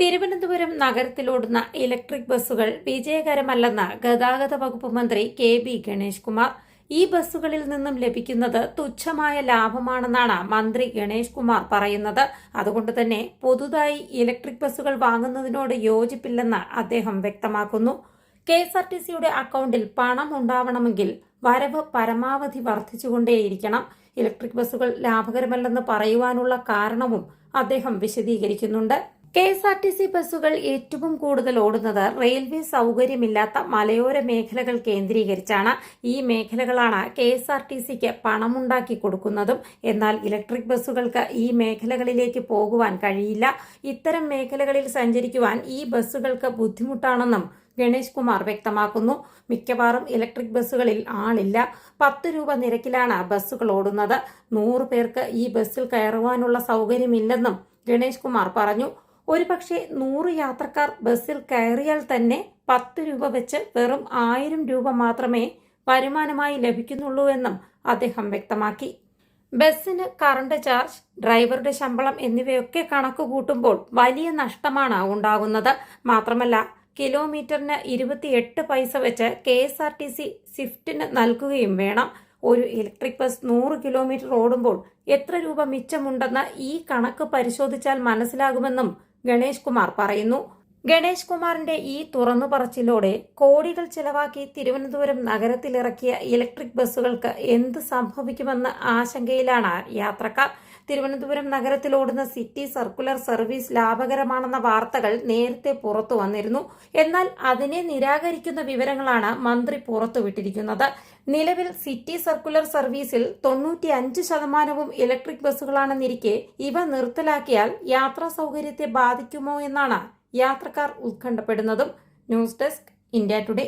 Thiruvananthapuram നഗരത്തിലോടുന്ന electric ബസ്സുകൾ വിജയകരമല്ലെന്ന് ഗതാഗത വകുപ്പ് മന്ത്രി കെ ബി ഗണേഷ് കുമാർ. ഈ ബസ്സുകളിൽ നിന്നും ലഭിക്കുന്നത് തുച്ഛമായ ലാഭമാണെന്നാണ് മന്ത്രി ഗണേഷ് കുമാർ പറയുന്നത്. അതുകൊണ്ട് തന്നെ പുതുതായി ഇലക്ട്രിക് ബസ്സുകൾ വാങ്ങുന്നതിനോട് യോജിപ്പില്ലെന്ന് അദ്ദേഹം വ്യക്തമാക്കുന്നു. കെ എസ് ആർ ടി സിയുടെ അക്കൗണ്ടിൽ പണം ഉണ്ടാവണമെങ്കിൽ വരവ് പരമാവധി വർദ്ധിച്ചുകൊണ്ടേയിരിക്കണം. ഇലക്ട്രിക് ബസ്സുകൾ ലാഭകരമല്ലെന്ന് പറയുവാനുള്ള കാരണവും അദ്ദേഹം വിശദീകരിക്കുന്നുണ്ട്. K S R T C ബസ്സുകൾ ഏറ്റവും കൂടുതൽ ഓടുന്നത് റെയിൽവേ സൗകര്യമില്ലാത്ത മലയോര മേഖലകൾ കേന്ദ്രീകരിച്ചാണ് ഈ മേഖലകളാണ് കെ എസ് ആർ ടി സിക്ക് പണമുണ്ടാക്കി കൊടുക്കുന്നതും. എന്നാൽ ഇലക്ട്രിക് ബസ്സുകൾക്ക് ഈ മേഖലകളിലേക്ക് പോകുവാൻ കഴിയില്ല. ഇത്തരം മേഖലകളിൽ സഞ്ചരിക്കുവാൻ ഈ ബസ്സുകൾക്ക് ബുദ്ധിമുട്ടാണെന്നും ഗണേഷ് കുമാർ വ്യക്തമാക്കുന്നു. മിക്കവാറും ഇലക്ട്രിക് ബസ്സുകളിൽ ആളില്ല. പത്ത് രൂപ നിരക്കിലാണ് ബസ്സുകൾ ഓടുന്നത്. നൂറ് പേർക്ക് ഈ ബസ്സിൽ കയറുവാനുള്ള സൗകര്യമില്ലെന്നും ഗണേഷ് കുമാർ പറഞ്ഞു. ഒരുപക്ഷെ നൂറ് യാത്രക്കാർ ബസ്സിൽ കയറിയാൽ തന്നെ പത്ത് രൂപ വെച്ച് വെറും ആയിരം രൂപ മാത്രമേ വരുമാനമായി ലഭിക്കുന്നുള്ളൂ എന്നും അദ്ദേഹം വ്യക്തമാക്കി. ബസ്സിന് കറണ്ട് ചാർജ് ഡ്രൈവറുടെ ശമ്പളം എന്നിവയൊക്കെ കണക്ക് കൂട്ടുമ്പോൾ വലിയ നഷ്ടമാണ് ഉണ്ടാകുന്നത്. മാത്രമല്ല കിലോമീറ്ററിന് ഇരുപത്തിയെട്ട് പൈസ വെച്ച് K S R T C സ്വിഫ്റ്റിന് നൽകുകയും വേണം. ഒരു ഇലക്ട്രിക് ബസ് നൂറ് കിലോമീറ്റർ ഓടുമ്പോൾ എത്ര രൂപ മിച്ചമുണ്ടെന്ന് ഈ കണക്ക് പരിശോധിച്ചാൽ മനസ്സിലാകുമെന്നും ഗണേഷ് കുമാർ പറയുന്നു. ഗണേഷ് കുമാറിന്റെ ഈ തുറന്നു പറച്ചിലോടെ കോടികൾ ചെലവാക്കി തിരുവനന്തപുരം നഗരത്തിലിറക്കിയ ഇലക്ട്രിക് ബസ്സുകൾക്ക് എന്ത് സംഭവിക്കുമെന്ന ആശങ്കയിലാണ് യാത്രക്കാർ. തിരുവനന്തപുരം നഗരത്തിൽ ഓടുന്ന സിറ്റി സർക്കുലർ സർവീസ് ലാഭകരമാണെന്ന വാർത്തകൾ നേരത്തെ പുറത്തു വന്നിരുന്നു. എന്നാൽ അതിനെ നിരാകരിക്കുന്ന വിവരങ്ങളാണ് മന്ത്രി പുറത്തുവിട്ടിരിക്കുന്നത്. നിലവിൽ സിറ്റി സർക്കുലർ സർവീസിൽ തൊണ്ണൂറ്റി അഞ്ച് ശതമാനവും ഇലക്ട്രിക് ബസ്സുകളാണെന്നിരിക്കെ ഇവ നിർത്തലാക്കിയാൽ യാത്രാ സൗകര്യത്തെ ബാധിക്കുമോ എന്നാണ് യാത്രക്കാർ ഉത്കണ്ഠപ്പെടുന്നതും. News desk India Today.